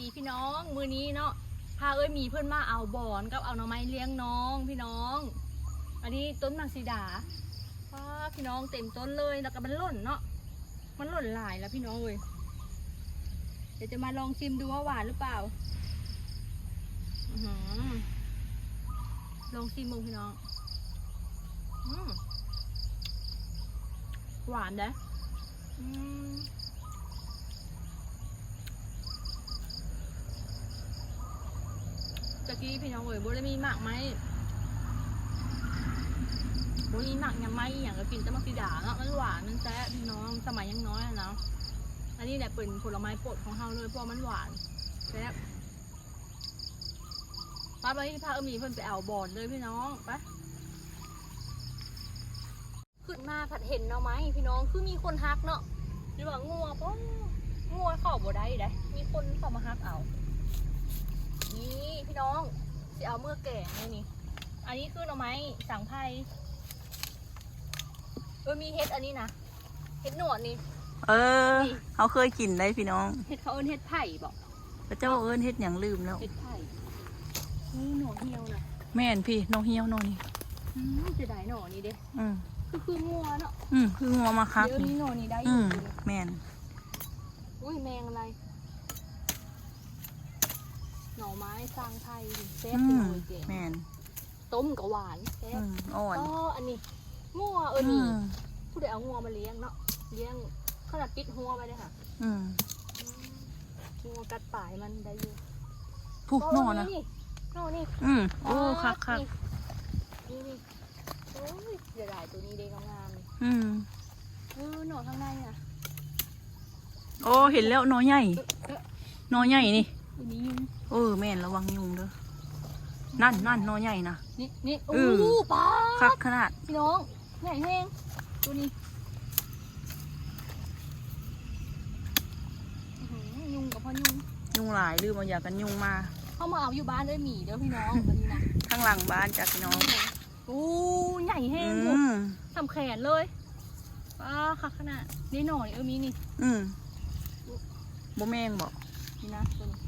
ดีพี่น้อง มือนี้เนาะพาเอ้ยมีเพื่อนมาเอาบอนกับเอาหน่อไม้เลี้ยงน้องพี่น้อง อันนี้ต้นมังสีดาว้าพี่น้องเต็มต้นเลยแล้วก็มันหล่นเนาะมันหล่นหลายแล้วพี่น้องเว้ยเดี๋ยวจะมาลองชิมดูว่าหวานหรือเปล่าอลองชิมมึงพี่น้องอหวานเด้ออืม ตะ กี้พี่น้องเอ๋ยบ่ได้มีหมากไหมบ่มีหมากยังไม่อย่างก็กินแต่มักสีดาเนาะมันหวานมันแซ่บพี่น้องสมัยยังน้อยอะเนาะอันนี้แหละเป็นผลไม้โปรดของเฮาเลยเพราะมันหวานแซ่บป้าไปที่พาเออมีเพิ่นไปเอาบอนเลยพี่น้องไปขึ้นมาผัดเห็นเนาะไหมพี่น้องคือมีคนฮักเนาะหรือว่างัวป้งัวเข้าบ่ได้ได้มีคนเข้ามาฮักเอา นี่พี่น้องสิเอาเมื่อแก่นี่นี่ อันนี้คือหน่อไม้สังไพรเออมีเห็ดอันนี้นะเห็ดหนวดนี่เออนี่เขาเคยกินได้พี่น้องเห็ดเขาเอิ้นเห็ดไผ่บอกพระเจ้าเอิ้นเฮ็ดอย่างลืมแล้วเห็ดไผ่นี่หนวดเหี่ยวนะแม่นพี่น้องเฮี้ยวน้องนี่อืมจะได้หนอนี่เด้อืมคือคืองัวเนาะอืมคืองัวมาคักเดี๋ยวนี่นี้หนอนี่ได้ออืยู่มแม่นอุ้ยแมงอะไรห น่อไม้สร้างไผ่แซ่บอืเลมยเก่งแม่นต้มกับหวานแซ่อืบมอ่อนอ๋ออันนี้งัวเออนี่มผู้ใดเอางัวมาเลี้ยงเนาะเลี้ยงขนาดปิดหัวไปเลยค่ะอืมงัวกัดปลายมันได้อยู่ผู้นอนนะนี่นอนนี่อืมโอ้คักคักนี่นี่โอ้ยเดี๋ยวได้ตัวนี้เด้งามๆนี่อืมเออหนอนข้างในอะโอ้เห็นแล้วหนอใหญ่หนอใหญ่นี่อันนี้ยุงเออแม่นระวังยุงเด้อนั่นนั่นหนอใหญ่นะนี่นี่เอโอ้อปลาคักขนาดพี่น้องใหญ่แห้งตัวนี้อื้อหือยุงกับพ่อยุงยุงหลายลืมเอาอยากกันยุงมา เข้ามาเอาอยู่บ้านด้วยหมีเด้อพี่น้องวันนี้นะข้างหลังบ้านจากพี่น้องโอ้ใหญ่แห้อืงหมดมทำแขนเลยป้าคักขนาดนี่หน่อยเออมีนี่ อืมบ่แม่งบอกนี่นะตัวนี้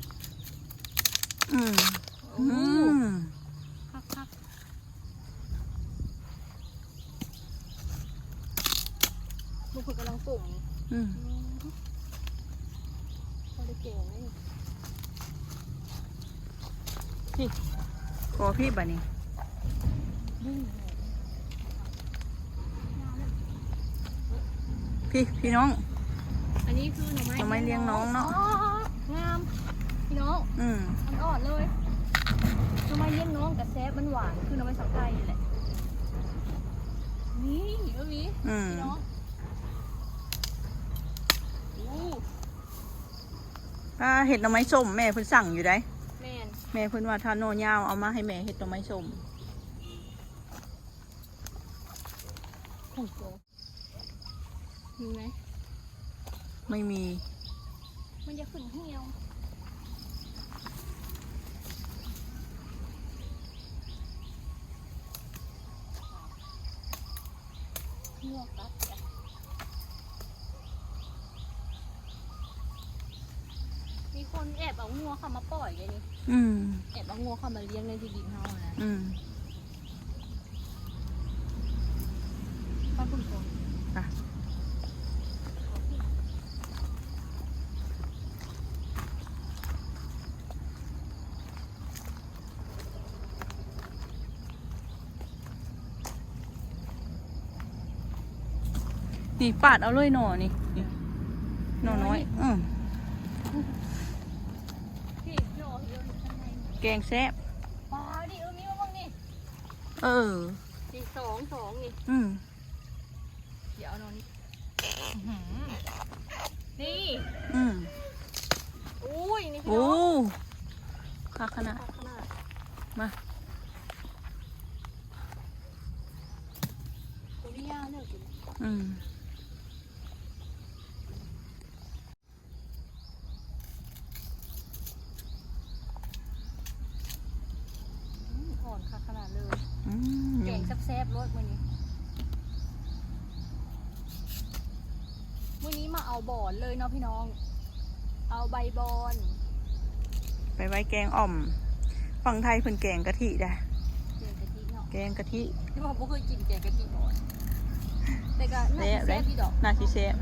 อืมโอ้อืมคักคักลูกคนกำลังปลูกนี่อืมอืมพอได้เก่งไหมนี่ขอพี่บ่นี่พี่พี่น้อง อันนี้คือหน่อไม้หน่อไม้เลี้ยงน้องเนาะ พี่น้องอืมมันอ่อนเลยหน่อไม้เลี้ยงน้องกับแซฟมันหวานคือหน่อไม้สังไทยแหละนี่เออมีอืมพี่น้องโอ้ถ้าเห็ดหน่อไม้ส้มแม่เพิ่นสั่งอยู่ได้แมนแม่เพิ่นว่าถ้าโนยาวเอามาให้แม่เห็ดหน่อไม้ส้มโอ้โหมีไหมไม่มี มันจะขึ้นเหี่ยว งวกกัดเนี่ยมีคนแอบเอางัวเข้ามาปล่อยไงนี่อืม แอบเอางัวเข้ามาเลี้ยงในที่ดินเฮาอะนะ อืม ป้าคุณคง ค่ะ นี่ปาดเอาเลยหน่อนี่นี่หน่อน้อยอืมพี่โยเยอะอยู่ข้างในแกงแซ่บปลาดิเออมีมาบ้างนี่เออสี่สองสองนี่อืมเดี๋ยวเอานอนนี่อื้อหือนี่อืมอุ้ยนี่พี่โอ้น้องคักขนาดขนาดมาตัวนี้ยาวเนี่ยคุณอืม อืมอ่อนค่ะขนาดเลย อืม แกงแซ่บๆรสมื้อนี้มื้อนี้มาเอา บอนเลยเนาะพี่น้อง เอาใบบอนไว้แกงอ่อม ฝั่งไทยเพิ่นแกงกะทิได้เจอกะทิเนาะแกงกะทิที่บอกว่าเคยกินแกงกะทิก่อนแต่ก็น่าแซ่จะบเลแซ่ยบดีดอกน่าสิแซ่บ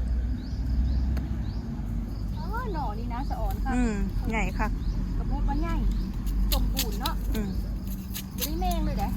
อ๋อหน่อนี่นะสะอ่อนค่ะอืมใหญ่ค่ะกระพูดว่าใหญ่สมบูรณ์เนาะอืมบริแมงเลยเด้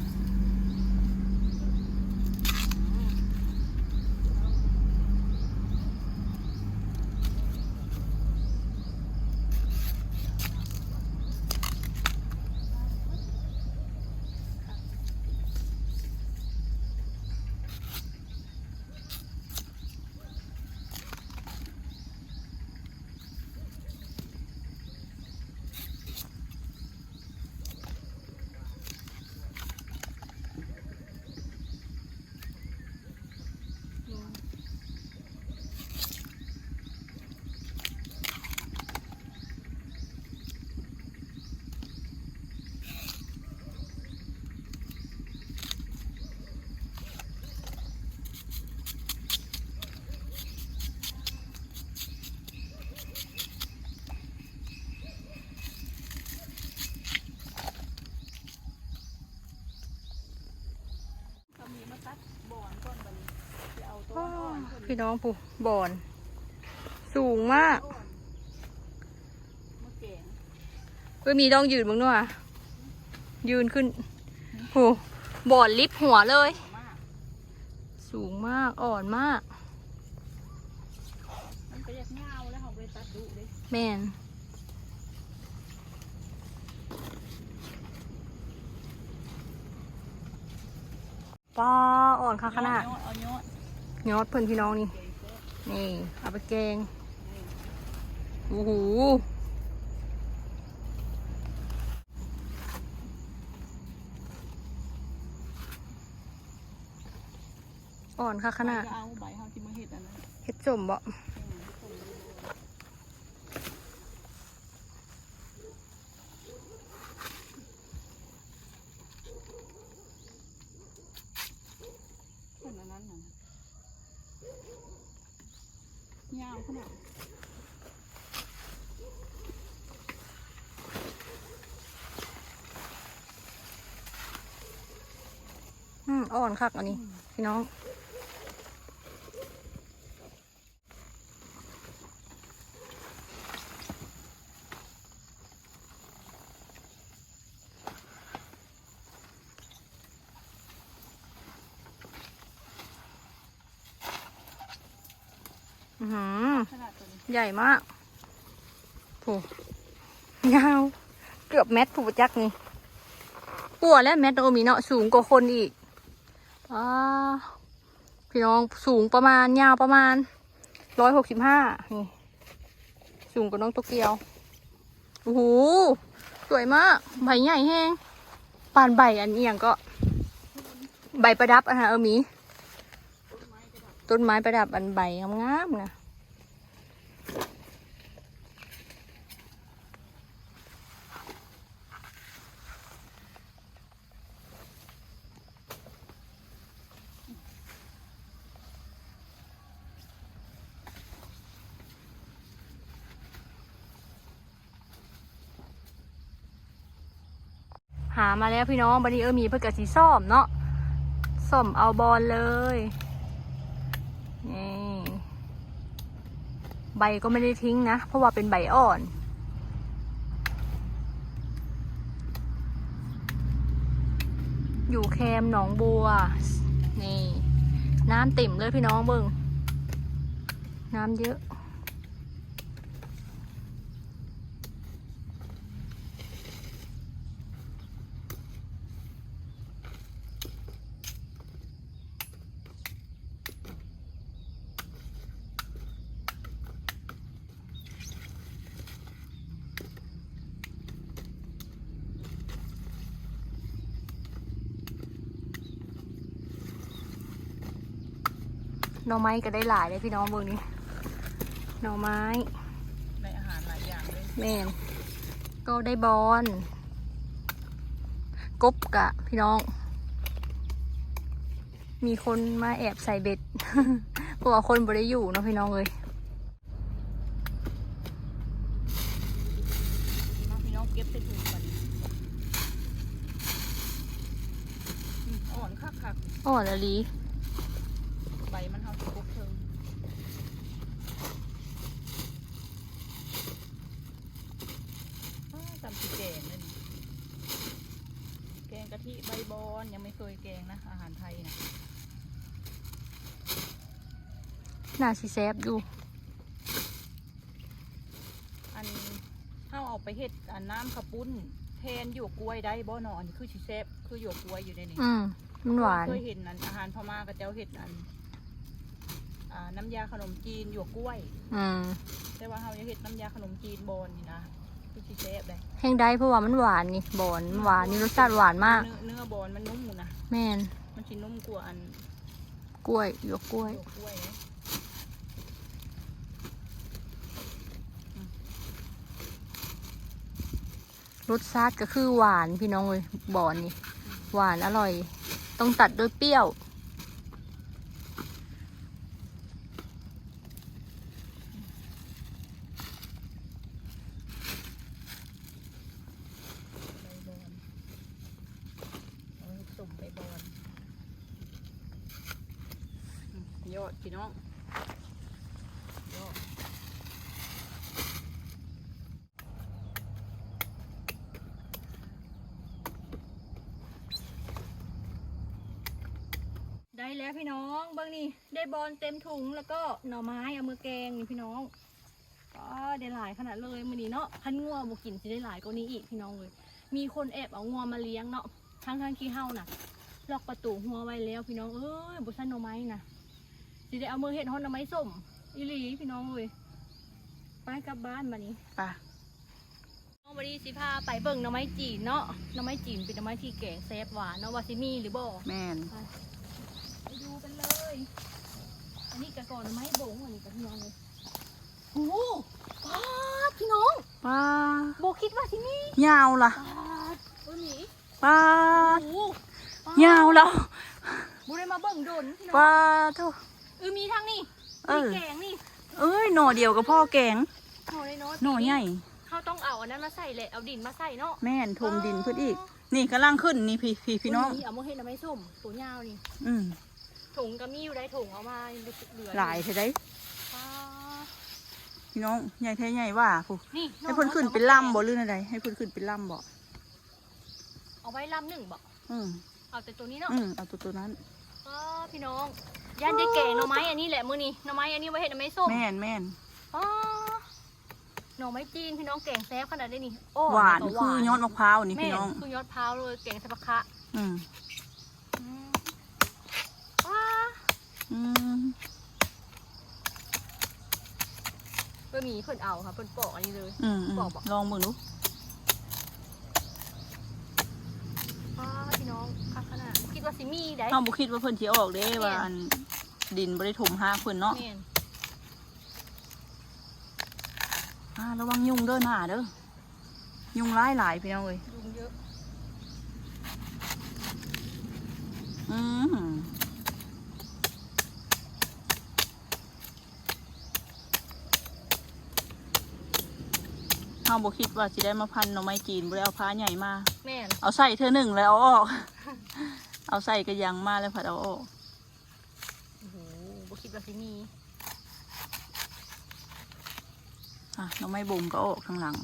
ทำนี้มาตัดบ่อนก่อนบัดนี้จะเอาตัวอ่อนๆ พี่น้องผู้บอน สูงมากเพื่อมีต้องยืนมึงด้วยยืนขึ้นผู้บอนลิฟหัวเลย สูงมากอ่อนมากแมนป้าอ่อนค่ะขนาดเอา ยอดยอดเพื่อนพี่น้องนี่ นี่ เอาไปแกง โอ้โหอ่อนค่ะขนาดก็เอาใบเขาที่มาเห็ดอันนั้นเฮ็ดสมบ่ คนอันนั้นน่ะ ยาวขนาดอืมอ่อนคักอันนี้ พี่น้อง อือหือ ขนาดตัวนี้ ใหญ่มากผูยาว เกือบแมทผูจักนี่ปัวและแมทโอมีเนาะสูงกว่าคนอีกอ่าพี่น้องสูงประมาณยาวประมาณร้อยหกสิบห้านี่ สูงกว่าน้องโตเกียวโอ้โหสวยมาก ใบใหญ่แห้งปานใบอันเอียงก็ ใบประดับอะฮะเออมี ต้นไม้ประดับอันใบงามๆนะ หามาแล้วพี่น้องบันนี้เออมีเพื่อกะสีส้มเนาะส้มเอาบอลเลยนี่ใบก็ไม่ได้ทิ้งนะ เพราะว่าเป็นใบอ่อนอยู่แคมหนองบัว นี่ น้ำเต็มเลยพี่น้องเบิงน้ำเยอะ หน่อไม้ก็ได้หลายเลยพี่น้องเบิงนี้หน่อไม้ได้อาหารหลายอย่างเลยแม่นก็ได้บอลกบกะ พี่น้อง มีคนมาแอบใส่เบ็ดเพราะว่าคนบ่ได้อยู่เนาะพี่น้องเลยมาพี่น้องเก็บใส่ถุงก่อนอืมอ่อนคักคักอ่อนอะลี ๆใบมันเฮาสิกบเทิง อ้าจำสิแกงเลยนี่แกงกะทิใบบอนยังไม่เคยแกงนะ อาหารไทยนะน่าสิแซบอยู่อันเฮาเอาไปเฮ็ดอันน้ำข้าวปุ้นแทนหยวกกล้วยได้บ่เนาะอันนี้คือสิแซ่บคือหยวกกล้วยอยู่ในนี้อืมมันหวานเคยเห็นอันอาหารพม่ากับเจ้าเห็ดอันอ่าน้ำยาขนมจีนหยวกกล้วย อืมแต่ว่าเฮาจะเห็ดน้ำยาขนมจีนโบนนี่นะ คือสิแซ่บเลยแห้งได้เพราะว่ามันหวานนี่บอนมันหวานนี่รสชาติหวานมาก เนื้อเนื้อโบนมันนุ่มอยู่นะแม่นมันสินุ่มกว่าอันกล้วยหยวกกล้วยหยวกกล้วยนะรสชาติก็คือหวานพี่น้องเลยบอนนี่หวานอร่อย ต้องตัดด้วยเปรี้ยว ใบโบนเอาไปตุ่มใบโบนอืม ยอดพี่น้องยอดได้แล้วพี่น้องเบิ่งนี่ได้บอลเต็มถุงแล้วก็หน่อไม้เอามือแกงนี่พี่น้องก็ได้หลายขนาดเลยมื้อนี้เนาะคันงัวบ่กินสิได้หลายกว่านี้อีกพี่น้องเลย มีคนแอบเอางัวมาเลี้ยงเนาะทั้งทั้งๆที่เฮาน่ะล็อกประตูหัวไว้แล้วพี่น้องเอ้ยบ่ซันหน่อไม้น่ะ สิได้เอามือเฮ็ดฮอนหน่อไม้ส้มอีหลีพี่น้องเลยไปกลับบ้านบัดนี้ไป่ะน้องบดีสิพาไปเบิ่งหน่อไม้จีนเนาะหน่อไม้จีนเป็นหน่อไม้ที่แกงแซ่บหวานเนาะว่าสิมีหรือบ่แม่นไปดูกันเลย อันนี้กระก่อนหน่อไม้บงอันนี้กระพี่น้องเลยโอ้โหป๊าดพี่น้องป้าโบคิดว่าสิมียาวล่ะป๊าดเออหนีป้าโอ้โหป๊ดยาวแล้วบ่ได้มาเบิ่งโดนพี่น้อง ป้าเท่า เออมีทั้งนี่เอมีอ แกงนี่เอ้ยหน่อเดียวกับพ่อแกงหน่อเลยเนาะหน่อใหญ่เขาต้องเอาอันนั้นมาใส่แหละเอาดินมาใส่เนาะแม่นทมดินเพื่ออีก นี่กำลังขึ้นนี่พี่พี่พี่น้องเอามาเฮ็ดหน่อไม้ส้มตัวยาวนี่อืมถุงก็มีอยู่ได้ถุงเอามาเหลือหลายเท่าไดป๊าดพี่น้องใหญ่แท้ใหญ่ว่าผู้นี่ให้เพิ่นขึ้นเป็นลำบ่หรืออะไรให้เพิ่นขึ้นเป็นลำบ่เอาไว้ลำหนึ่งบอกอืมเอาแต่ตัวนี้เนาะอืมเอาตัวตัวนั้นอ๋อพี่น้อง ย่านได้แก่หน่อไม้อันนี้แหละมื้อนี้หน่อไม้อันนี้ไว้เห็ดหน่อไม้ส้มแม่นแม่นอ๋อหน่อไม้จีนพี่น้องแกงแซ่บขนาดได้นี่โอ้หวานแล้วก็คือยอดมะพร้าวนี่แม่พี่น้องคือยอดพร้าวเลยแกงสับปะคะอืมอืมว้าอืมเพื่อมีเพิ่นเอาค่ะเพิ่นปอกอันนี้เลยอืมอืมบอกบอกลองเบิ่งดูว้าพี่น้องคักขนาดคิดว่าสิมีได้เฮาบ่คิดว่าเพิ่นสิออกเด้ว่าอัน ดินบ่ได้ถมหาเพิ่นเนาะแม่นอ่าระวังยุงเด้อหน้าเด้อยุงหลายหลายพี่น้องเอ้ยยุงเยอะอืมเฮาบ่คิดว่าสิได้มาพันหน่อไม้จีนบ่ได้เอาผ้าใหญ่มา แม่นเอาใส่เธอหนึ่งแล้วเอาออก เอาใส่กระยังมาแล้วผัดเอาออกโอ้โห บ่คิดว่าสิมีอะหน้องไม้บุ่มก็ออกข้างหลัง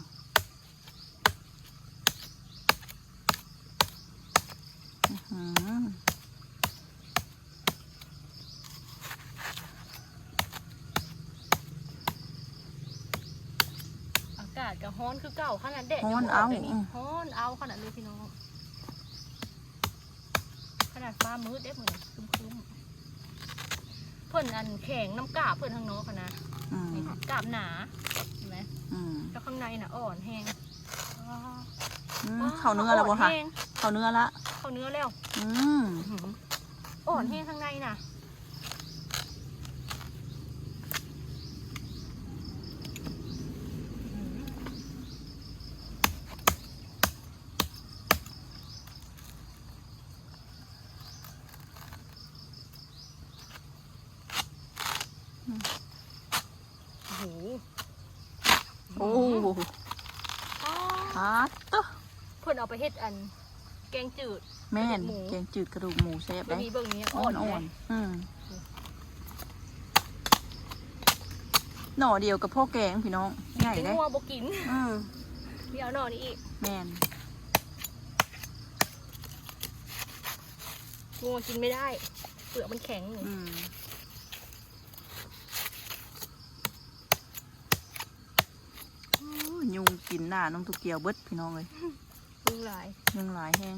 อื้อหืออากาศก็ร้อนคือเก่าขนาดแดดฮ้อนยังบ่เอากลยนี่อืมฮ้อนเอาขนาดเลยพี่น้อง ขนาดฟ้ามืดเด้เหมือนคึมคึมๆ เพิ่นอันแข็งน้ำกาบเพิ่นทางนอกค่ะนะอืมนี่ค่ะกาบหนาเห็นไหมอืมแล้วข้างในน่ะอ่อนแห้งว้าวอืมเข้าเนื้อแล้วบ่คะนห้งเข้าเนื้อละ เข้าเนื้อแล้วอืม อื้อหืออ่อนแห้งข้างในน่ะอื้อหือ โอ้โห โอ้โห อ๋อ อ่า ดต๊ะ เพิ่นเอา ไปเฮ็ดอัน แกงจืด แม่นกระดูกหมู แกงจืดกระดูกหมูแซ่บไม่ได้มีเบิ่งนี้อ่อ่ออนนอ่อเลนยอืมหน่อเดียวกับพ่อแกงพี่น้องใหญ่ถึงได้งัวบ่กินอืมมีเอาหน่อนี่อีกแม่นงัวกินไม่ได้ เปลือกมันแข็งอืมโอ้ยยุงกินหน้าน้องตุกเกียวเบิดพี่น้องเลย ลุงหลายยุงหลายแห้ง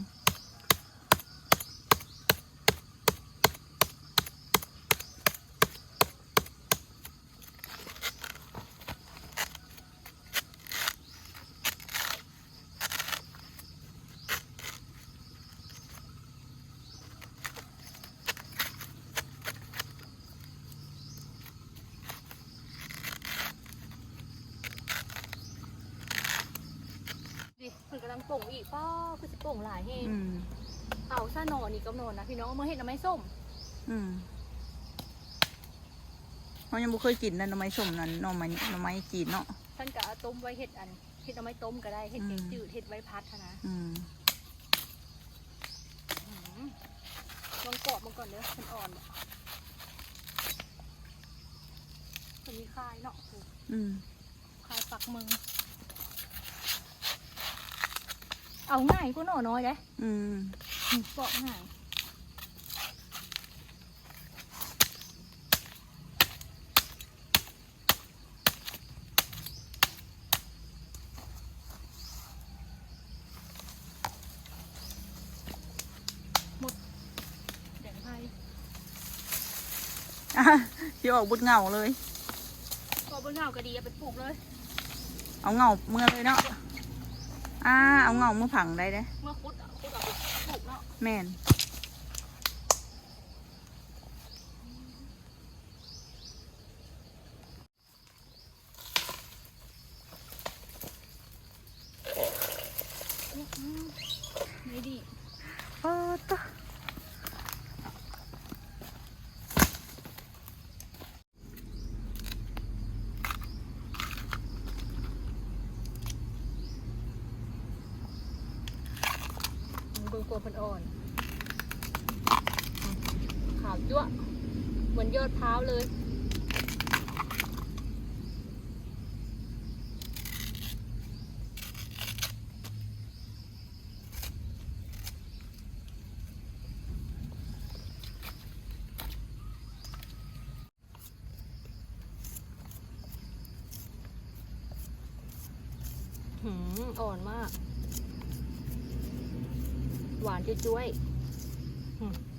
ลังป่งอีกป้าคือสิป่งหลายเฮงอืมเอาซะหน่อนี่กับหน่อนะพี่น้องเอามาเฮ็ดน้ำไม้ส้มอืมเขายังบ่เคยกินนั่นหน่อไม้ส้มนั่นหน่อไม้หน่อไม้จีนเนาะ ท่านก็เอาต้มไว้เฮ็ดอันเฮ็ดน้ำไม้ต้มก็ได้เฮ็ดแกงอืมจืดเฮ็ดไว้พัดหั้นนะอืมอื้อหือลองกรอบมาก่อนเด้อมันอ่อนมันมีคายเนาะ อืมคายปักมือ เอาง่ายก็หน่อน้อยเด้อืมปอกง่ายหมดแดงไทยอะที่ออกบุดเหงาเลยก็บนเงาก็ดีเอาไปปลูกเลย เอาเหงาเมื่อเลยเนาะ อ่าเอาเหงาเมื่อผังได้เด้เมื่อคุดอะคุดเอาไปปลูกเนาะแม่น ไม่ดี เออตะ เบิ่งตัวมันอ่อนขาว จั่วเหมือนยอดพร้าวเลย หืม อ่อนมาก หวานจุ้ยๆ